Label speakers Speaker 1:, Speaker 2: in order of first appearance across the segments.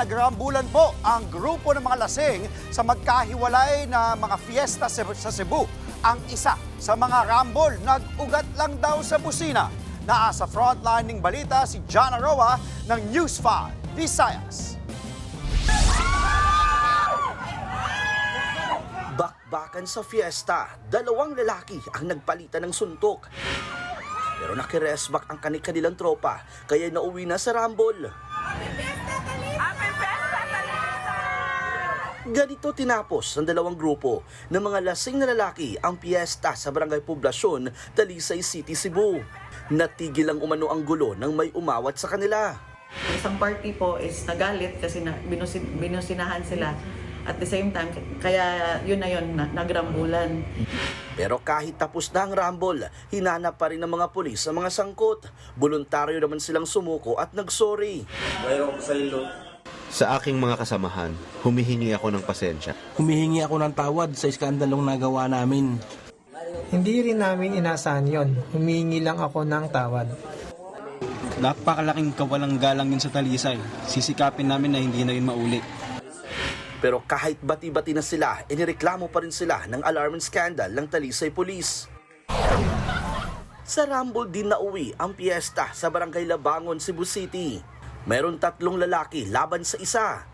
Speaker 1: nagrambulan po ang grupo ng mga lasing sa magkahiwalay na mga fiesta sa sa Cebu. Ang isa sa mga rambol nag-ugat lang daw sa busina. Naasa frontline ng balita si John Aroa ng News 5 Visayas.
Speaker 2: Bakbakan sa fiesta, dalawang lalaki ang nagpalitan ng suntok. Pero nakiresback ang kanilang tropa, kaya nauwi na sa Rambol. Ganito tinapos ng dalawang grupo ng mga lasing na lalaki ang piyesta sa Barangay Poblasyon, Talisay City, Cebu. Natigil ang umano ang gulo nang may umawat sa kanila.
Speaker 3: Isang party po is nagalit kasi na, binusin, binusinahan sila. At the same time, kaya yun na yun, na, nagrambulan.
Speaker 2: Pero kahit tapos na ang rumble, hinanap pa rin ng mga pulis ang mga sangkot. Voluntaryo naman silang sumuko at nagsorry.
Speaker 4: Sa aking mga kasamahan, humihingi ako ng pasensya.
Speaker 5: Humihingi ako ng tawad sa iskandalong nagawa namin.
Speaker 6: Hindi rin namin inasahan yon. Humingi lang ako ng tawad.
Speaker 7: Napakalaking kawalang galang yun sa Talisay. Sisikapin namin na hindi na yun maulit.
Speaker 2: Pero kahit bati-bati na sila, inireklamo pa rin sila ng alarming scandal ng Talisay Police. Sa Rumble din nauwi ang piyesta sa Barangay Labangon, Cebu City. Meron tatlong lalaki laban sa isa.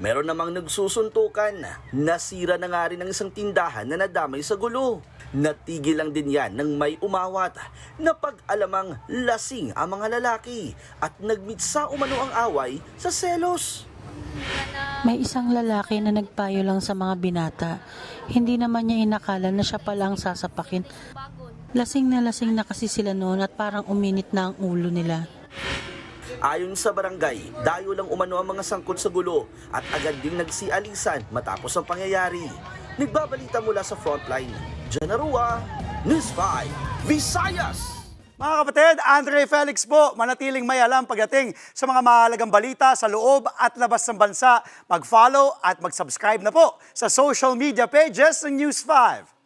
Speaker 2: Meron namang nagsusuntukan. Nasira na nga rin ang isang tindahan na nadamay sa gulo. Natigil lang din yan nang may umawat na pag-alamang lasing ang mga lalaki at nagmitsa umano ang away sa selos.
Speaker 8: May isang lalaki na nagpayo lang sa mga binata. Hindi naman niya inakala na siya pala ang sasapakin. Lasing na lasing na kasi sila noon at parang uminit na ang ulo nila.
Speaker 2: Ayon sa barangay, dayo lang umano ang mga sangkot sa gulo at agad ding nagsialisan matapos ang pangyayari. Nagbabalita mula sa frontline, Janarua, News 5, Visayas!
Speaker 1: Mga kapatid, Andre Felix po, manatiling may alam pagdating sa mga mahalagang balita sa loob at labas ng bansa. Mag-follow at mag-subscribe na po sa social media pages ng News 5.